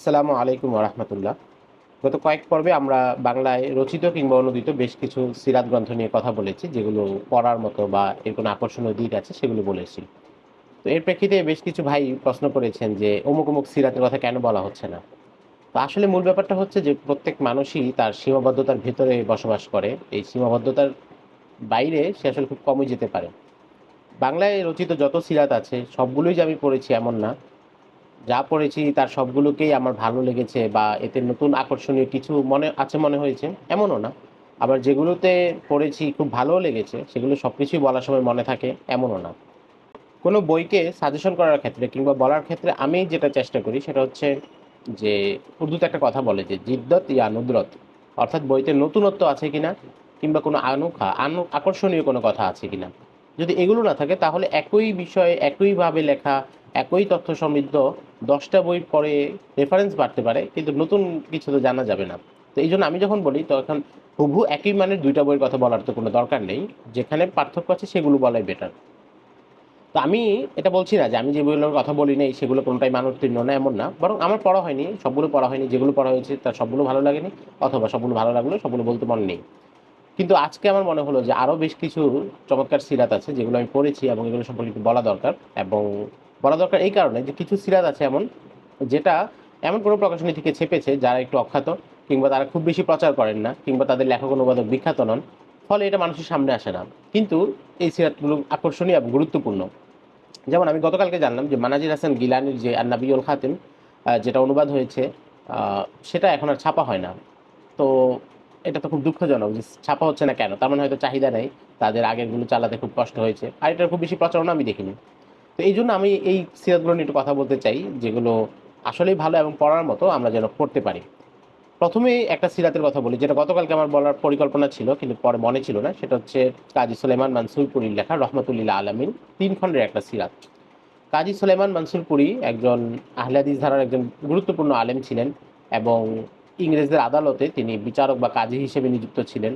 আসসালামু আলাইকুম রহমতুল্লাহ গত কয়েক পর্বে আমরা বাংলায় রচিত কিংবা অনুদিত বেশ কিছু সিরাত গ্রন্থ নিয়ে কথা বলেছি, যেগুলো পড়ার মতো বা এর কোনো আকর্ষণীয় দিক আছে সেগুলো বলেছি। তো এর প্রেক্ষিতে বেশ কিছু ভাই প্রশ্ন করেছেন যে, অমুক অমুক সিরাতের কথা কেন বলা হচ্ছে না? তো আসলে মূল ব্যাপারটা হচ্ছে যে, প্রত্যেক মানুষই তার সীমাবদ্ধতার ভেতরে বসবাস করে। এই সীমাবদ্ধতার বাইরে সে আসলে খুব কমই যেতে পারে। বাংলায় রচিত যত সিরাত আছে, সবগুলোই যে আমি পড়েছি এমন না। যা পড়েছি তার সবগুলোকেই আমার ভালো লেগেছে বা এতে নতুন আকর্ষণীয় কিছু মনে আছে মনে হয়েছে, এমনও না। আবার যেগুলোতে পড়েছি খুব ভালোও লেগেছে, সেগুলো সব কিছুই বলার সময় মনে থাকে, এমনও না। কোনো বইকে সাজেশন করার ক্ষেত্রে কিংবা বলার ক্ষেত্রে আমি যেটা চেষ্টা করি সেটা হচ্ছে যে উর্দুতে একটা কথা বলে যে জিদ্দত ইয়া নুদরত, অর্থাৎ বইতে নতুনত্ব আছে কিনা কিংবা কোনো আনুখা, আনু, আকর্ষণীয় কোনো কথা আছে কিনা। যদি এগুলো না থাকে তাহলে একই বিষয়ে একইভাবে লেখা, একই তথ্য সমৃদ্ধ দশটা বই পরে রেফারেন্স বাড়তে পারে, কিন্তু নতুন কিছু তো জানা যাবে না। তো এই জন্য আমি যখন বলি তখন হুবহু একই মানের দুইটা বইয়ের কথা বলার তো কোনো দরকার নেই, যেখানে পার্থক্য আছে সেগুলো বলাই বেটার তো আমি এটা বলছি না যে আমি যে বইগুলোর কথা বলি নাই, সেগুলো কোনটাই মানোত্তীর্ণ না, এমন না। বরং আমার পড়া হয়নি, সবগুলো পড়া হয়নি, যেগুলো পড়া হয়েছে তার সবগুলো ভালো লাগেনি, অথবা সবগুলো ভালো লাগল সবগুলো বলতে মনে নেই। কিন্তু আজকে আমার মনে হলো যে আরও বেশ কিছু চমৎকার সিরাত আছে, যেগুলো আমি পড়েছি এবং এগুলো সম্পর্কে বলা দরকার, এবং বলা দরকার এই কারণে যে কিছু সিরাত আছে এমন, যেটা এমন কোনো প্রকাশনী থেকে ছেপেছে যারা একটু অখ্যাত, কিংবা তারা খুব বেশি প্রচার করেন না, কিংবা তাদের লেখক অনুবাদক বিখ্যাত নন, ফলে এটা মানুষের সামনে আসে না। কিন্তু এই সিরাতগুলো আকর্ষণীয় এবং গুরুত্বপূর্ণ। যেমন আমি গতকালকে জানলাম যে মানাজির হাসান গিলানির যে আন্নাবিউল খাতিম যেটা অনুবাদ হয়েছে সেটা এখন আর ছাপা হয় না। তো এটা তো খুব দুঃখজনক যে ছাপা হচ্ছে না কেন? তার মানে হয়তো চাহিদা নেই, তাদের আগেরগুলো চালাতে খুব কষ্ট হয়েছে। আর এটার খুব বেশি প্রচারণা আমি দেখিনি। তো এই জন্য আমি এই সিরাতগুলো নিয়ে একটু কথা বলতে চাই, যেগুলো আসলেই ভালো এবং পড়ার মতো আমরা যেন পড়তে পারি। প্রথমে একটা সিরাতের কথা বলি, যেটা গতকালকে আমার বলার পরিকল্পনা ছিল, কিন্তু পরে মনে ছিল না, সেটা হচ্ছে কাজী সুলেমান মানসুরপুরীর লেখা রহমতুল্লিল্লা আলমিন তিন খণ্ডের একটা সিরাত। কাজী সুলেমান মানসুরপুরি একজন আহলাদিস ধারার একজন গুরুত্বপূর্ণ আলেম ছিলেন এবং ইংরেজদের আদালতে তিনি বিচারক বা কাজী হিসেবে নিযুক্ত ছিলেন।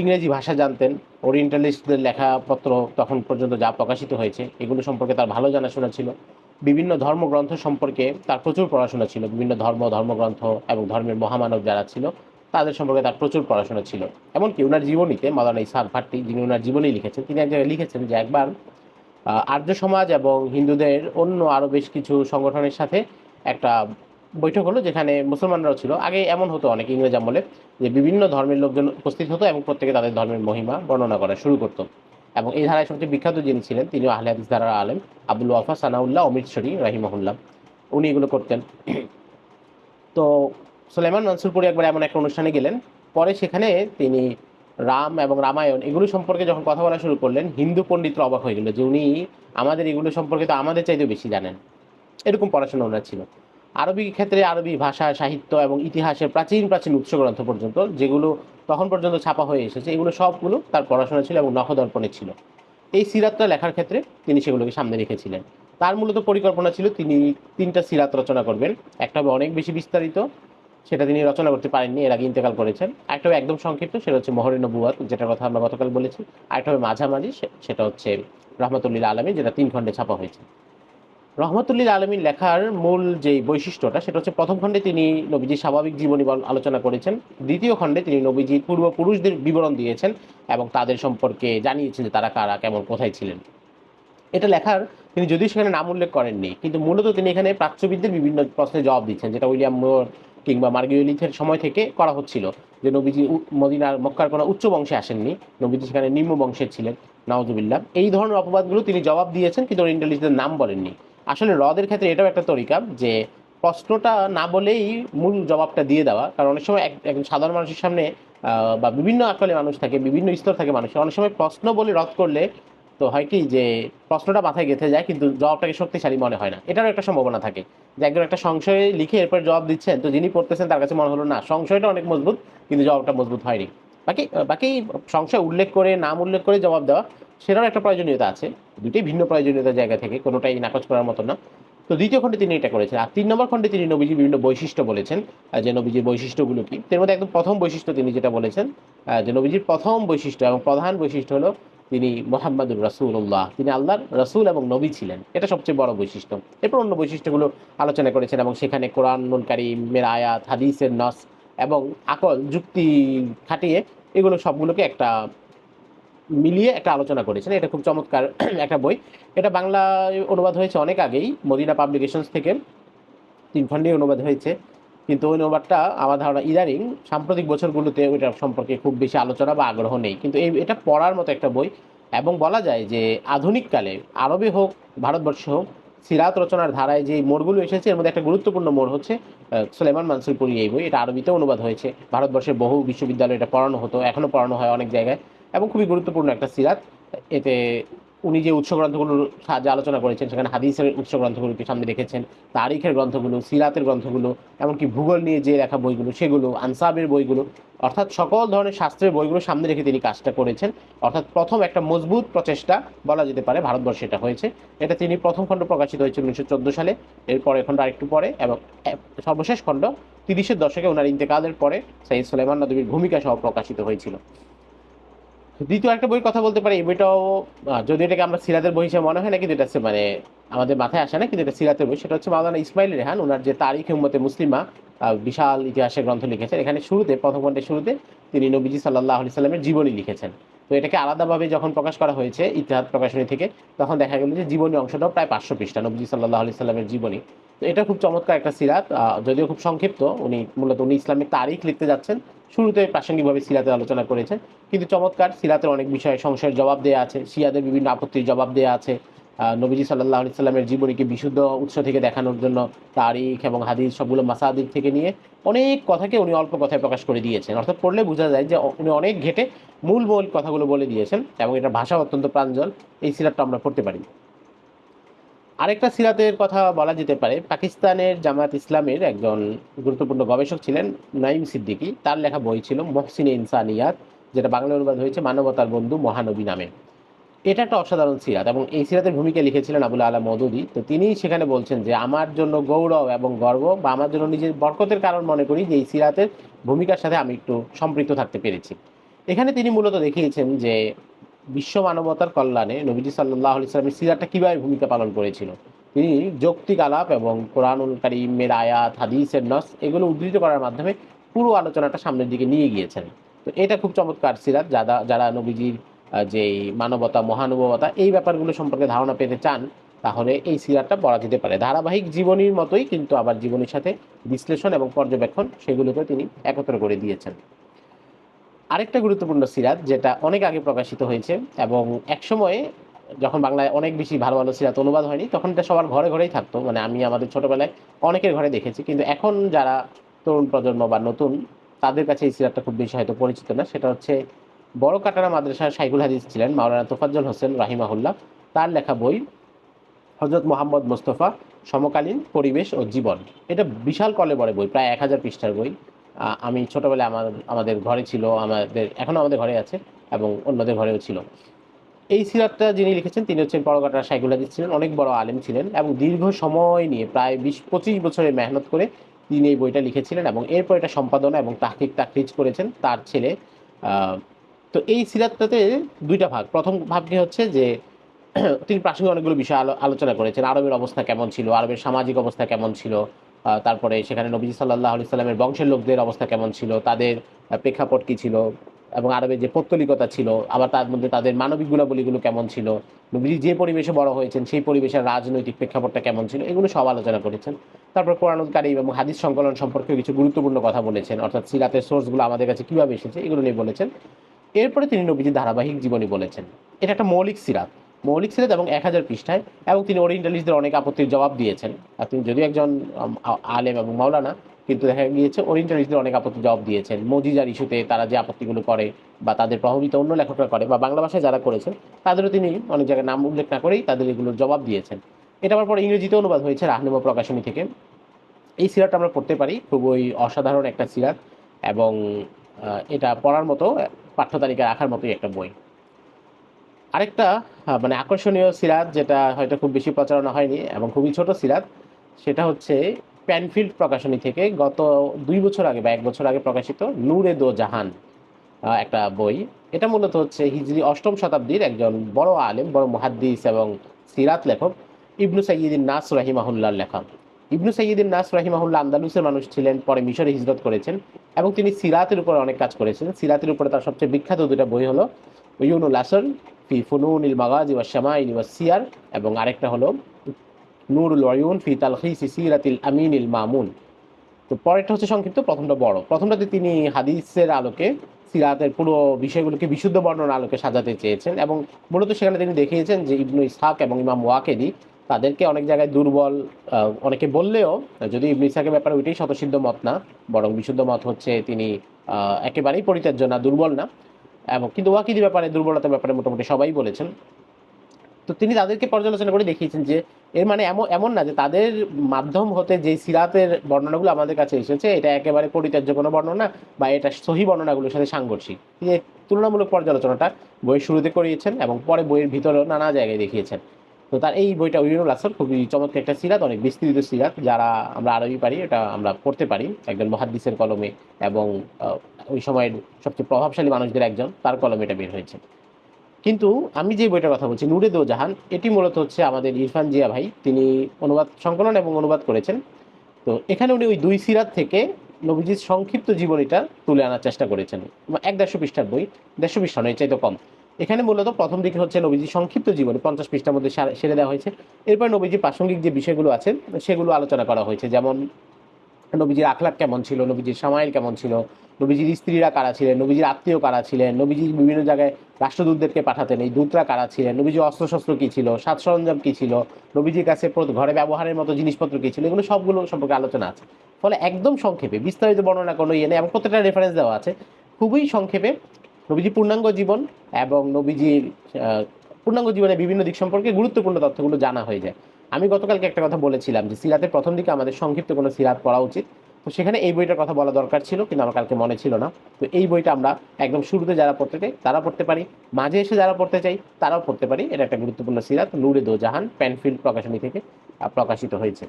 ইংরেজি ভাষা জানতেন, ওরিয়েন্টালিস্টদের লেখাপত্র তখন পর্যন্ত যা প্রকাশিত হয়েছে, এগুলো সম্পর্কে তার ভালো জানাশোনা ছিল। বিভিন্ন ধর্মগ্রন্থ সম্পর্কে তার প্রচুর পড়াশোনা ছিল। বিভিন্ন ধর্ম, ধর্মগ্রন্থ এবং ধর্মের মহামানব যারা ছিল, তাদের সম্পর্কে তার প্রচুর পড়াশোনা ছিল। এমনকি ওনার জীবনীতে মাদানা ইসাদ ভাট্টি, যিনি ওনার জীবনী লিখেছেন, তিনি এক জায়গায় লিখেছেন যে একবার আর্য সমাজ এবং হিন্দুদের অন্য আরও বেশ কিছু সংগঠনের সাথে একটা বৈঠক হলো যেখানে মুসলমানরাও ছিল। আগে এমন হতো অনেক ইংরেজ আমলে যে বিভিন্ন ধর্মের লোকজন উপস্থিত হতো এবং প্রত্যেকে তাদের ধর্মের মহিমা বর্ণনা করা শুরু করতো। এবং এই ধারায় সবচেয়ে বিখ্যাত যিনি ছিলেন তিনি আহলে হাদিস ধারার আলেম আবুল ওয়াফা সানাউল্লাহ অমৃতসরী রাহিমহুল্লাহ। উনি এগুলো করতেন। তো সুলেমান মনসুরপুরি একবার এমন একটা অনুষ্ঠানে গেলেন। পরে সেখানে তিনি রাম এবং রামায়ণ এগুলো সম্পর্কে যখন কথা বলা শুরু করলেন, হিন্দু পণ্ডিতরা অবাক হয়ে গেল যে উনি আমাদের এগুলো সম্পর্কে তো আমাদের চাইতেও বেশি জানেন। এরকম পড়াশোনা ওনার ছিল। আরবি ক্ষেত্রে আরবি ভাষা, সাহিত্য এবং ইতিহাসের প্রাচীন প্রাচীন উৎস গ্রন্থ পর্যন্ত যেগুলো তখন পর্যন্ত ছাপা হয়ে এসেছে, এগুলো সবগুলো তার পড়াশোনা ছিল এবং নখদর্পণে ছিল। এই সিরাতটা লেখার ক্ষেত্রে তিনি সেগুলোকে সামনে রেখেছিলেন। তার মূলত পরিকল্পনা ছিল তিনি তিনটা সিরাত রচনা করবেন। একটা হবে অনেক বেশি বিস্তারিত, সেটা তিনি রচনা করতে পারেননি, এর আগে ইন্তেকাল করেছেন। আরেকটা হবে একদম সংক্ষিপ্ত, সেটা হচ্ছে মহরে নবুয়াত, যেটার কথা আমরা গতকাল বলেছি। আরেকটা হবে মাঝামাঝি সেটা হচ্ছে রহমতুল্লিল আলমী, যেটা তিন খণ্ডে ছাপা হয়েছে। রহমতুল্লিল আলমীর লেখার মূল যে বৈশিষ্ট্যটা, সেটা হচ্ছে প্রথম খণ্ডে তিনি নবীজির স্বাভাবিক জীবনী আলোচনা করেছেন। দ্বিতীয় খণ্ডে তিনি নবীজির পূর্বপুরুষদের বিবরণ দিয়েছেন এবং তাদের সম্পর্কে জানিয়েছেন যে তারা কারা, কেমন, কোথায় ছিলেন। এটা লেখার তিনি যদিও সেখানে নাম উল্লেখ করেননি, কিন্তু মূলত তিনি এখানে প্রাচ্যবিদদের বিভিন্ন প্রশ্নের জবাব দিচ্ছেন, যেটা উইলিয়াম মোর কিংবা মার্গিওলিথের সময় থেকে করা হচ্ছিল যে নবীজি মদিনার মক্কার কোনো উচ্চ বংশে আসেননি, নবীজি সেখানে নিম্ন বংশের ছিলেন নওয়াজুবিল্লাহ এই ধরনের অপবাদগুলো তিনি জবাব দিয়েছেন, কিন্তু ওরিয়েন্টালিস্টদের নাম বলেননি। আসলে রদের ক্ষেত্রে এটাও একটা তরিকা যে প্রশ্নটা না বলেই মূল জবাবটা দিয়ে দেওয়া। কারণ অনেক সময় এক- একজন সাধারণ মানুষের সামনে বা বিভিন্ন আকালে মানুষ থাকে, বিভিন্ন স্তর থাকে মানুষের, অনেক সময় প্রশ্ন বলে রদ করলে তো হয় কি যে প্রশ্নটা মাথায় গেঁথে যায় কিন্তু জবাবটাকে শক্তিশালী মনে হয় না। এটারও একটা সম্ভাবনা থাকে যে একজন একটা সংশয়ে লিখে এরপর জবাব দিচ্ছেন, তো যিনি পড়তেছেন তার কাছে মনে হলো, না, সংশয়টা অনেক মজবুত, কিন্তু জবাবটা মজবুত হয়নি। বাকি বাকি সংশয় উল্লেখ করে, নাম উল্লেখ করে জবাব দেওয়া, সেটারও একটা প্রয়োজনীয়তা আছে। দুটোই ভিন্ন প্রয়োজনীয়তার জায়গা থেকে, কোনোটাই নাকচ করার মতো না। তো দ্বিতীয় খণ্ডে তিনি এটা করেছেন। আর তিন নম্বর খণ্ডে তিনি নবীজির বিভিন্ন বৈশিষ্ট্য বলেছেন যে নবীজির বৈশিষ্ট্যগুলো কি। এর মধ্যে একদম প্রথম বৈশিষ্ট্য তিনি যেটা বলেছেন যে নবীজির প্রথম বৈশিষ্ট্য এবং প্রধান বৈশিষ্ট্য হলো তিনি মোহাম্মদুর রাসূলুল্লাহ। তিনি আল্লাহর রসুল এবং নবী ছিলেন। এটা সবচেয়ে বড় বৈশিষ্ট্য। এরপর অন্য বৈশিষ্ট্যগুলো আলোচনা করেছেন এবং সেখানে কোরআন কারিমের আয়াত, হাদিসের নস এবং আকল, যুক্তি খাটিয়ে এগুলো সবগুলোকে একটা মিলিয়ে একটা আলোচনা করেছেন। এটা খুব চমৎকার একটা বই। এটা বাংলায় অনুবাদ হয়েছে অনেক আগেই, মদিনা পাবলিকেশনস থেকে। তিন অনুবাদ হয়েছে। কিন্তু ওই অনুবাদটা আমার ধারণা ইদানিং, সাম্প্রতিক বছরগুলোতে ওইটা সম্পর্কে খুব বেশি আলোচনা বা আগ্রহ নেই। কিন্তু এই, এটা পড়ার মতো একটা বই। এবং বলা যায় যে আধুনিককালে আরবে হোক, ভারতবর্ষে হোক সিরাত রচনার ধারায় যে মোড়গুলো এসেছে, এর মধ্যে একটা গুরুত্বপূর্ণ মোড় হচ্ছে সুলেমান মানসুরপুরি এই বই এটা আরবিতে অনুবাদ হয়েছে। ভারতবর্ষের বহু বিশ্ববিদ্যালয়ে এটা পড়ানো হতো এখনও পড়ানো হয় অনেক জায়গায়। এবং খুবই গুরুত্বপূর্ণ একটা সিরাত। এতে উনি যে উৎস গ্রন্থগুলোর সাহায্যে আলোচনা করেছেন, সেখানে হাদিসের উৎস গ্রন্থগুলোকে সামনে রেখেছেন, তারিখের গ্রন্থগুলো সিরাতের গ্রন্থগুলো, এমনকি ভূগোল নিয়ে যে লেখা বইগুলো, সেগুলো, আনসাবের বইগুলো, অর্থাৎ সকল ধরনের শাস্ত্রের বইগুলো সামনে রেখে তিনি কাজটা করেছেন। অর্থাৎ প্রথম একটা মজবুত প্রচেষ্টা বলা যেতে পারে, ভারতবর্ষে এটা হয়েছে। এটা তিনি প্রথম খণ্ড প্রকাশিত হয়েছে উনিশশো চোদ্দ সালে, এরপরে খণ্ড আরেকটু পরে এবং সর্বশেষ খণ্ড তিরিশের দশকে ওনার ইন্তেকালের পরে সাইদ সুলেমান নদীর ভূমিকা সহ প্রকাশিত হয়েছিল। দ্বিতীয় একটা বইয়ের কথা বলতে পারি, এই বইটাও যদি এটাকে আমরা সিরাতের বই হিসেবে মনে হয় না, কিন্তু এটা মানে আমাদের মাথায় আসে না, কিন্তু এটা সিরাতের বই। সেটা হচ্ছে মাওলানা ইসমাইল রেহান ওনার যে তারিখ উম্মতে মুসলিমা বিশাল ইতিহাসের গ্রন্থ লিখেছেন। এখানে শুরুতে, প্রথম খণ্ডের শুরুতে তিনি নবীজি সাল্লাহ আলি সাল্লামের জীবনী লিখেছেন। তো এটাকে আলাদাভাবে যখন প্রকাশ করা হয়েছে, ইতিহাস প্রকাশনী থেকে, তখন দেখা গেল যে জীবনী অংশটাও প্রায় পাঁচশো পৃষ্ঠা, নবজি সাল্লাহ আলি সাল্লামের জীবনী। তো এটা খুব চমৎকার একটা সিরাত যদিও খুব সংক্ষিপ্ত, উনি মূলত উনি ইসলামিক তারিখ লিখতে যাচ্ছেন, শুরুতে প্রাসঙ্গিকভাবে সিরাতে আলোচনা করেছেন, কিন্তু চমৎকার সিরাতের অনেক বিষয়ে সংশয়ের জবাব দেওয়া আছে, শিয়াদের বিভিন্ন আপত্তির জবাব দেওয়া আছে নবীজি সাল্লাহ আলি সাল্লামের জীবনীকে বিশুদ্ধ উৎস থেকে দেখানোর জন্য তারিখ এবং হাদিস সবগুলো মাসাদিক থেকে নিয়ে অনেক কথাকে উনি অল্প কথায় প্রকাশ করে দিয়েছেন। অর্থাৎ পড়লে বোঝা যায় যে উনি অনেক ঘেটে মূল মূল কথাগুলো বলে দিয়েছেন এবং এটা ভাষা অত্যন্ত প্রাঞ্জল। এই সিরাতটা আমরা পড়তে পারি। আরেকটা সিরাতের কথা বলা যেতে পারে, পাকিস্তানের জামাত ইসলামের একজন গুরুত্বপূর্ণ গবেষক ছিলেন নাইম সিদ্দিকী। তার লেখা বই ছিল মহসিনে ইনসানিয়াত, যেটা বাংলা অনুবাদ হয়েছে মানবতার বন্ধু মহানবী নামে। এটা একটা অসাধারণ সিরাত এবং এই সিরাতের ভূমিকা লিখেছিলেন আবুল আলা মদুদি তো তিনি সেখানে বলছেন যে, আমার জন্য গৌরব এবং গর্ব বা আমার জন্য নিজের বরকতের কারণ মনে করি যে, এই সিরাতের ভূমিকার সাথে আমি একটু সম্পৃক্ত থাকতে পেরেছি। এখানে তিনি মূলত দেখিয়েছেন যে, বিশ্ব মানবতার কল্যাণে নবীজি সাল্লাহ আলি সাল্লামের সিরাতটা কীভাবে ভূমিকা পালন করেছিল। তিনি যৌক্তিক আলাপ এবং কোরআনুল কারিমের আয়াত, হাদিসের নস এগুলো উদ্ধৃত করার মাধ্যমে পুরো আলোচনাটা সামনের দিকে নিয়ে গিয়েছেন। তো এটা খুব চমৎকার সিরাত যারা যারা নবীজির আহ, যে মানবতা মহানুভবতা এই ব্যাপারগুলো সম্পর্কে ধারণা পেতে চান তাহলে এই সিরাতটা পড়া যেতে পারে। ধারাবাহিক জীবনীর মতোই কিন্তু আবার জীবনের সাথে বিশ্লেষণ এবং পর্যবেক্ষণ সেগুলোকে তিনি একত্র করে দিয়েছেন। আরেকটা গুরুত্বপূর্ণ সিরাত যেটা অনেক আগে প্রকাশিত হয়েছে এবং একসময়ে যখন বাংলায় অনেক বেশি ভালো ভালো সিরাত অনুবাদ হয়নি তখন এটা সবার ঘরে ঘরেই থাকতো। মানে আমি আমাদের ছোটোবেলায় অনেকের ঘরে দেখেছি কিন্তু এখন যারা তরুণ প্রজন্ম বা নতুন তাদের কাছে এই সিরাতটা খুব বেশি হয়তো পরিচিত না। সেটা হচ্ছে বড় কাটারা মাদ্রাসার সাইকুল হাদিস ছিলেন মাওলানা তোফাজ্জল হোসেন রাহিমাহুল্লাহ। তার লেখা বই হজরত মোহাম্মদ মোস্তফা, সমকালীন পরিবেশ ও জীবন। এটা বিশাল কলে বড় বই, প্রায় এক হাজার পৃষ্ঠার বই। আমি ছোটবেলায় আমার, আমাদের ঘরে ছিল, আমাদের, এখনও আমাদের ঘরে আছে এবং অন্যদের ঘরেও ছিল। এই সিরাতটা যিনি লিখেছেন, তিনি হচ্ছেন পরকাটার সাইকুল হাদিস ছিলেন, অনেক বড় আলেম ছিলেন এবং দীর্ঘ সময় নিয়ে প্রায় বিশ, পঁচিশ বছরের মেহনত করে তিনি এই বইটা লিখেছিলেন এবং এরপর এটা সম্পাদনা এবং তাহকিক তাকরিজ করেছেন। তার ছেলে তো এই সিরাতটাতে দুইটা ভাগ। প্রথম ভাগটি হচ্ছে যে, তিনি প্রাসঙ্গিক অনেকগুলো বিষয় আলো- আলোচনা করেছেন। আরবের অবস্থা কেমন ছিল? আরবের সামাজিক অবস্থা কেমন ছিল? তারপরে সেখানে নবীজি সাল্লাহ আলি সাল্লামের বংশের লোকদের অবস্থা কেমন ছিল? তাদের প্রেক্ষাপট কী ছিল? এবং আরবের যে পৌত্তলিকতা ছিল, আবার তার মধ্যে তাদের মানবিক গুণাবলীগুলো কেমন ছিল? নবীজি যে পরিবেশে বড় হয়েছেন, সেই পরিবেশের রাজনৈতিক প্রেক্ষাপটটা কেমন ছিল? এগুলো সব আলোচনা করেছেন। তারপর কোরআনুল কারিম এবং হাদিস সংকলন সম্পর্কে কিছু গুরুত্বপূর্ণ কথা বলেছেন। অর্থাৎ সিরাতের সোর্সগুলো আমাদের কাছে কীভাবে এসেছে, এগুলো নিয়ে বলেছেন। এরপরে তিনি নবীজির ধারাবাহিক জীবনী বলেছেন। এটা একটা মৌলিক সিরাত। মৌলিক সিরাত এবং এক হাজার পৃষ্ঠায় এবং তিনি ওরিয়েন্টালিস্টদের অনেক আপত্তির জবাব দিয়েছেন। আর তিনি যদিও একজন আলেম এবং মাওলানা, কিন্তু দেখা গিয়েছে ওরিয়েন্টালিস্টদের অনেক আপত্তি জবাব দিয়েছেন। মজিজার ইস্যুতে তারা যে আপত্তিগুলো করে বা তাদের প্রভাবিত অন্য লেখকরা করে বা বাংলা ভাষায় যারা করেছেন, তাদেরও তিনি অনেক জায়গায় নাম উল্লেখ না করেই তাদের এগুলোর জবাব দিয়েছেন। এটা আবার পরে ইংরেজিতে অনুবাদ হয়েছে রাহনুমা প্রকাশনী থেকে। এই সিরাতটা আমরা পড়তে পারি। খুবই অসাধারণ একটা সিরাত এবং এটা পড়ার মতো পাঠ্য তালিকায় রাখার মতোই একটা বই। আরেকটা মানে আকর্ষণীয় সিরাত যেটা হয়তো খুব বেশি প্রচারণা হয়নি এবং খুবই ছোট সিরাত, সেটা হচ্ছে প্যানফিল্ড প্রকাশনী থেকে গত দুই বছর আগে বা এক বছর আগে প্রকাশিত নূরে দো জাহান একটা বই। এটা মূলত হচ্ছে হিজরি অষ্টম শতাব্দীর একজন বড় আলেম, বড় মুহাদ্দিস এবং সিরাত লেখক ইবনু সাইয়িদিন নাস রাহিমাহুল্লাহর লেখা ইবনু সাইয়িদিন নাস রাহিমাহুল্লাহ আন্দালুসের মানুষ ছিলেন, পরে মিশরে হিজরত করেছেন এবং তিনি সিরাতের উপর অনেক কাজ করেছেন সিরাতের উপরে তার সবচেয়ে বিখ্যাত দুটা বই হলো ইউনুল আসর ফি ফুনুন ইল মাগাজি ওয়া শামাইল ওয়া সিয়ার এবং আরেকটা হলো নুরুল ওয়ুন ফি তালখিস সিরাতিল আমিনিল মামুন। তো পরেরটা হচ্ছে সংক্ষিপ্ত, প্রথমটা বড়। প্রথমটাতে তিনি হাদিসের আলোকে, সিরাতের পুরো বিষয়গুলোকে বিশুদ্ধ বর্ণনার আলোকে সাজাতে চেয়েছেন এবং মূলত সেখানে তিনি দেখিয়েছেন যে ইবনু ইসহাক এবং ইমাম ওয়াকেদি তাদেরকে অনেক জায়গায় দুর্বল অনেকে বললেও, যদি ইবনু ইসহাকের ব্যাপারে ওইটাই শতসিদ্ধ মত না, বরং বিশুদ্ধ মত হচ্ছে তিনি একেবারেই পরিত্যাজ্য না, দুর্বল না। এবং কিন্তু ওয়াকিদির ব্যাপারে, দুর্বলতার ব্যাপারে মোটামুটি সবাই বলেছেন। তো তিনি তাদেরকে পর্যালোচনা করে দেখিয়েছেন যে, এর মানে এমন এমন না যে তাদের মাধ্যম হতে যে সিরাতের বর্ণনাগুলো আমাদের কাছে এসেছে, এটা একেবারে পরিত্যাজ্য কোনো বর্ণনা বা এটা সহি বর্ণনাগুলোর সাথে সাংঘর্ষিক। তিনি তুলনামূলক পর্যালোচনাটা বইয়ের শুরুতে করিয়েছেন এবং পরে বইয়ের ভিতরেও নানা জায়গায় দেখিয়েছেন। তো তার এই বইটা উইনুল আসর খুবই চমৎকার একটা সিরাত, অনেক বিস্তৃত সিরাত, যারা আমরা আরবি পারি, এটা আমরা পড়তে পারি একজন মহাদ্দিসের কলমে এবং ওই সময়ের সবচেয়ে প্রভাবশালী মানুষদের একজন, তার কলমে এটা বের হয়েছে। কিন্তু আমি যে বইটার কথা বলছি, নুরে দো জাহান এটি মূলত হচ্ছে আমাদের ইরফান জিয়া ভাই, তিনি অনুবাদ সংকলন এবং অনুবাদ করেছেন। তো এখানে উনি ওই দুই সিরাত থেকে নবীজির সংক্ষিপ্ত জীবনীটা তুলে আনার চেষ্টা করেছেন। এক দেড়শো পৃষ্ঠার বই, দেড়শো পৃষ্ঠা নয় চাইতে কম। এখানে মূলত প্রথম দিকে হচ্ছে নবীজির সংক্ষিপ্ত জীবনী, পঞ্চাশ পৃষ্ঠার মধ্যে সেরে দেওয়া হয়েছে। এরপর নবীজির প্রাসঙ্গিক যে বিষয়গুলো আছে, সেগুলো আলোচনা করা হয়েছে। যেমন, নবীজির আখলাক কেমন ছিল, নবীজির সামাইল কেমন ছিল, নবীজির স্ত্রীরা কারা ছিলেন, নবীজির আত্মীয় কারা ছিলেন, নবীজি বিভিন্ন জায়গায় রাষ্ট্রদূতদেরকে পাঠাতেন, এই দূতরা কারা ছিলেন নবীজির অস্ত্রশস্ত্র কী ছিল, সাজ সরঞ্জাম কী ছিল, নবীজির কাছে ঘরে ব্যবহারের মতো জিনিসপত্র কী ছিল, এগুলো সবগুলো সম্পর্কে আলোচনা আছে। ফলে একদম সংক্ষেপে বিস্তারিত বর্ণনা কোনো ইয়ে নেই এবং প্রত্যেকটা রেফারেন্স দেওয়া আছে। খুবই সংক্ষেপে নবীজির পূর্ণাঙ্গ জীবন এবং নবীজির পূর্ণাঙ্গ জীবনের বিভিন্ন দিক সম্পর্কে গুরুত্বপূর্ণ তথ্যগুলো জানা হয়ে যায়। আমি গতকালকে একটা কথা বলেছিলাম যে সিরাতের প্রথম দিকে আমাদের সংক্ষিপ্ত কোনো সিরাত পড়া উচিত। তো সেখানে এই বইটার কথা বলা দরকার ছিল, কিন্তু আমার কালকে মনে ছিল না। তো এই বইটা আমরা একদম শুরুতে যারা পড়তে চাই তারা পড়তে পারি। মাঝে এসে যারা পড়তে চাই, তারাও পড়তে পারি। এটা একটা গুরুত্বপূর্ণ সিরাত, নুরে দো জাহান প্যানফিল্ড প্রকাশনী থেকে প্রকাশিত হয়েছে।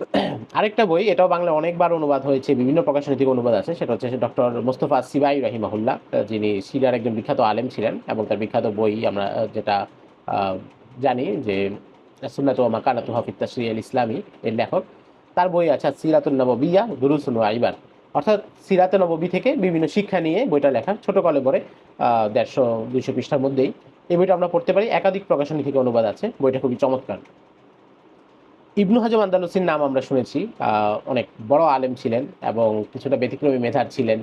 আরেকটা বই, এটাও বাংলায় অনেকবার অনুবাদ হয়েছে, বিভিন্ন প্রকাশনী থেকে অনুবাদ আছে, সেটা হচ্ছে ডক্টর মোস্তফা সিবাই রাহিমাহুল্লাহ যিনি সিরিয়ার একজন বিখ্যাত আলেম ছিলেন, এবং তার বিখ্যাত বই আমরা যেটা জানি যে, সুন্নাত মাকানাতু হাফিজ তাশরি আল ইসলামী এর লেখক। তার বই আছে সিরাতুল নববিয়া, দুরুসুন আইবার। অর্থাৎ সিরাতে নববী থেকে বিভিন্ন শিক্ষা নিয়ে বইটা লেখা, ছোট কলে পরে দেড়শো, দুইশো পৃষ্ঠার মধ্যেই। এই বইটা আমরা পড়তে পারি, একাধিক প্রকাশনী থেকে অনুবাদ আছে, বইটা খুবই চমৎকার। ইবনু হাজম আন্দালুসির নাম আমরা শুনেছি। অনেক বড় আলেম ছিলেন এবং কিছুটা ব্যতিক্রমী মেধার ছিলেন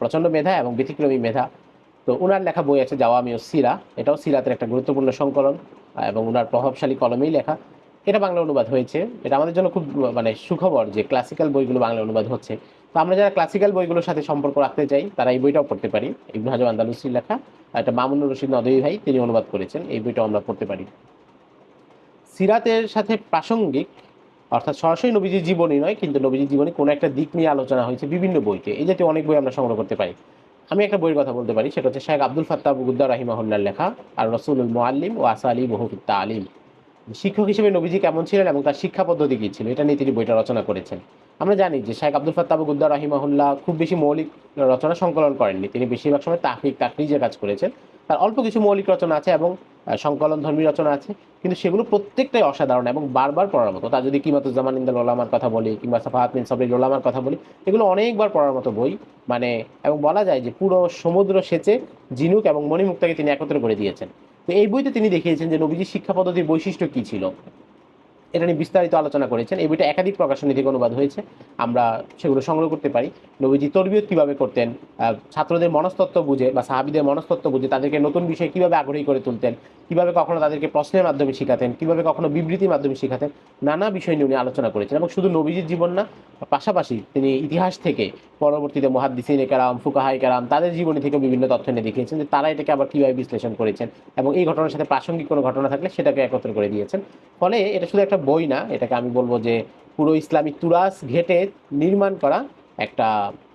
প্রচণ্ড মেধা এবং ব্যতিক্রমী মেধা। তো ওনার লেখা বই আছে জাওয়ামি ও সিরা, এটাও সিরাতের একটা গুরুত্বপূর্ণ সংকলন এবং ওনার প্রভাবশালী কলমেই লেখা। এটা বাংলা অনুবাদ হয়েছে। এটা আমাদের জন্য খুব মানে সুখবর যে ক্লাসিক্যাল বইগুলো বাংলা অনুবাদ হচ্ছে। তো আমরা যারা ক্লাসিক্যাল বইগুলোর সাথে সম্পর্ক রাখতে চাই, তারা এই বইটাও পড়তে পারি। ইবনু হাজম আন্দালুসির লেখা এটা মামুনুর রশিদ নদী ভাই, তিনি অনুবাদ করেছেন। এই বইটাও আমরা পড়তে পারি। সিরাতের সাথে প্রাসঙ্গিক, অর্থাৎ সরাসরি নবীজির জীবনী নয়, কিন্তু নবীজির জীবনী কোনো একটা দিক নিয়ে আলোচনা হয়েছে বিভিন্ন বইতে। এই জাতীয় অনেক বই আমরা সংগ্রহ করতে পারি। আমি একটা বইয়ের কথা বলতে পারি, সেটা হচ্ছে Sheikh Abdul Fattah Abu Ghuddah রাহিমাহুল্লার লেখা, আর রসুলুল মোয়াল্লিম ও আসা আলী বহুফিত্তা আলিম শিক্ষক হিসেবে নবীজি কেমন ছিলেন এবং তার শিক্ষা পদ্ধতি কী ছিল, এটা নিয়ে তিনি বইটা রচনা করেছেন। আমরা জানি যে শেখ আব্দুল ফাত্তাহ বুগুদ্দা রাহিমাহুল্লাহ খুব বেশি মৌলিক রচনা সংকলন করেননি। তিনি বেশিরভাগ সময় তাহরিক তাকরিজের কাজ করেছেন। তার অল্প কিছু মৌলিক রচনা আছে এবং সংকলন ধর্মী রচনা আছে, কিন্তু সেগুলো প্রত্যেকটাই অসাধারণ এবং বারবার পড়ার মতো। তা যদি কিমাতুজ্জামান ইন্দাল ওলামার কথা বলি, কিংবা সাফাহাত মিন সবরিল ওলামার কথা বলি, এগুলো অনেকবার পড়ার মতো বই মানে এবং বলা যায় যে পুরো সমুদ্র সেচে জিনুক এবং মণিমুক্তাকে তিনি একত্র করে দিয়েছেন। তো এই বইতে তিনি দেখিয়েছেন যে নবীজির শিক্ষা পদ্ধতির বৈশিষ্ট্য কী ছিল। এটা নিয়ে বিস্তারিত আলোচনা করেছেন। এই বইটা একাধিক প্রকাশনী থেকে অনুবাদ হয়েছে। আমরা সেগুলো সংগ্রহ করতে পারি। নবীজি তরবিয়ত কীভাবে করতেন ছাত্রদের মনস্তত্ত্ব বুঝে বা সাহাবিদের মনস্তত্ব বুঝে তাদেরকে নতুন বিষয়ে কীভাবে আগ্রহী করে তুলতেন কীভাবে কখনো তাদেরকে প্রশ্নের মাধ্যমে শিখাতেন, কীভাবে কখনো বিবৃতির মাধ্যমে শিখাতেন, নানা বিষয় নিয়ে উনি আলোচনা করেছেন এবং শুধু নবীজির জীবন না, পাশাপাশি তিনি ইতিহাস থেকে পরবর্তীতে মহাদ্দিসিন কারাম ফুকাহাই কারাম, তাদের জীবনী থেকে বিভিন্ন তথ্য নিয়ে দেখিয়েছেন যে তারা এটাকে আবার কীভাবে বিশ্লেষণ করেছেন এবং এই ঘটনার সাথে প্রাসঙ্গিক কোনো ঘটনা থাকলে সেটাকে একত্র করে দিয়েছেন। ফলে এটা শুধু একটা বই না, এটাকে আমি বলব যে পুরো ইসলামিক তুরাস ঘেটে নির্মাণ করা একটা,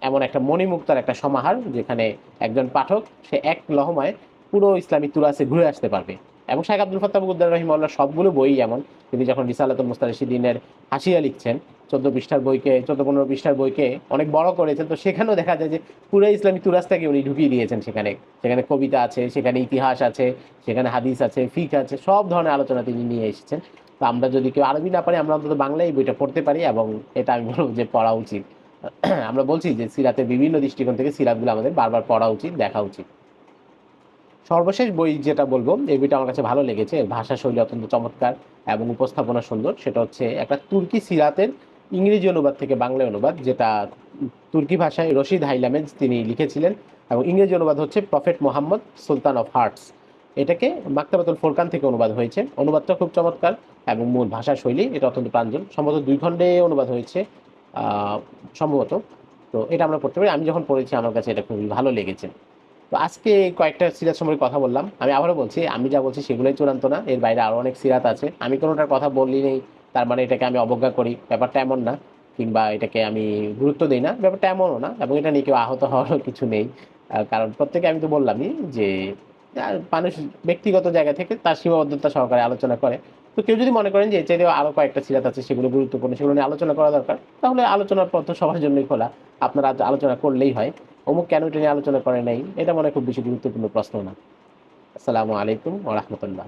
এমন একটা মণিমুক্তার একটা সমাহার যেখানে একজন পাঠক, সে এক লহমায় পুরো ইসলামিক তুরাসে ঘুরে আসতে পারবে। এবং শাহেখ আব্দুল ফাত্তাহ বুদ্দার রহিমাল্লাহ সবগুলো বই এমন। তিনি যখন রিসালাতুল মুস্তারিশিদিনের হাসিয়া লিখছেন, চোদ্দ পৃষ্ঠার বইকে, চোদ্দ পনেরো পৃষ্ঠার বইকে অনেক বড় করেছেন, তো সেখানেও দেখা যায় যে পুরো ইসলামী তুরাজটাকে উনি ঢুকিয়ে দিয়েছেন সেখানে। সেখানে কবিতা আছে, সেখানে ইতিহাস আছে, সেখানে হাদিস আছে, ফিক আছে, সব ধরনের আলোচনা তিনি নিয়ে এসেছেন। তো আমরা যদি কেউ আরবি না পারি, আমরা অন্তত বাংলায় বইটা পড়তে পারি এবং এটা আমি বলব যে পড়া উচিত। আমরা বলছি যে সিরাতের বিভিন্ন দৃষ্টিকোণ থেকে সিরাতগুলো আমাদের বারবার পড়া উচিত, দেখা উচিত। সর্বশেষ বই যেটা বলব, এই বইটা আমার কাছে ভালো লেগেছে। ভাষা শৈলী অত্যন্ত চমৎকার এবং উপস্থাপনা সুন্দর। সেটা হচ্ছে একটা তুর্কি সিরাতের ইংরেজি অনুবাদ থেকে বাংলায় অনুবাদ, যেটা তুর্কি ভাষায় রশিদ হাইলামেজ তিনি লিখেছিলেন এবং ইংরেজি অনুবাদ হচ্ছে Prophet Muhammad, Sultan of hearts. এটাকে মাক্তাবাতুল ফোরকান থেকে অনুবাদ হয়েছে। অনুবাদটা খুব চমৎকার এবং মূল ভাষা শৈলী এটা অত্যন্ত প্রাঞ্জল। সম্ভবত দুই খণ্ডে অনুবাদ হয়েছে সম্ভবত। তো এটা আমরা পড়তে পারি। আমি যখন পড়েছি, আমার কাছে এটা খুবই ভালো লেগেছে। তো আজকে কয়েকটা সিরাত সম্পর্কে কথা বললাম। আমি আবারও বলছি, আমি যা বলছি সেগুলোই চূড়ান্ত না। এর বাইরে আরও অনেক সিরাত আছে। আমি কোনোটার কথা বললি নেই তার মানে এটাকে আমি অবজ্ঞা করি। ব্যাপারটা এমন না, কিংবা এটাকে আমি গুরুত্ব দিই না। ব্যাপারটা এমনও না, এবং এটা নিয়ে কেউ আহত হওয়ারও কিছু নেই। কারণ প্রত্যেকে আমি তো বললামই যে মানুষ ব্যক্তিগত জায়গা থেকে তার সীমাবদ্ধতা সহকারে আলোচনা করে। তো কেউ যদি মনে করেন যে চাইতেও আরও কয়েকটা সিরাত আছে সেগুলো গুরুত্বপূর্ণ, সেগুলো নিয়ে আলোচনা করা দরকার, তাহলে আলোচনার পথ সবার জন্যই খোলা। আপনারা আলোচনা করলেই হয়। অমুক কেন এটা নিয়ে আলোচনা করে নাই? এটা মনে খুব বেশি গুরুত্বপূর্ণ প্রশ্ন না। আসসালামু আলাইকুম ওয়া রাহমাতুল্লাহ।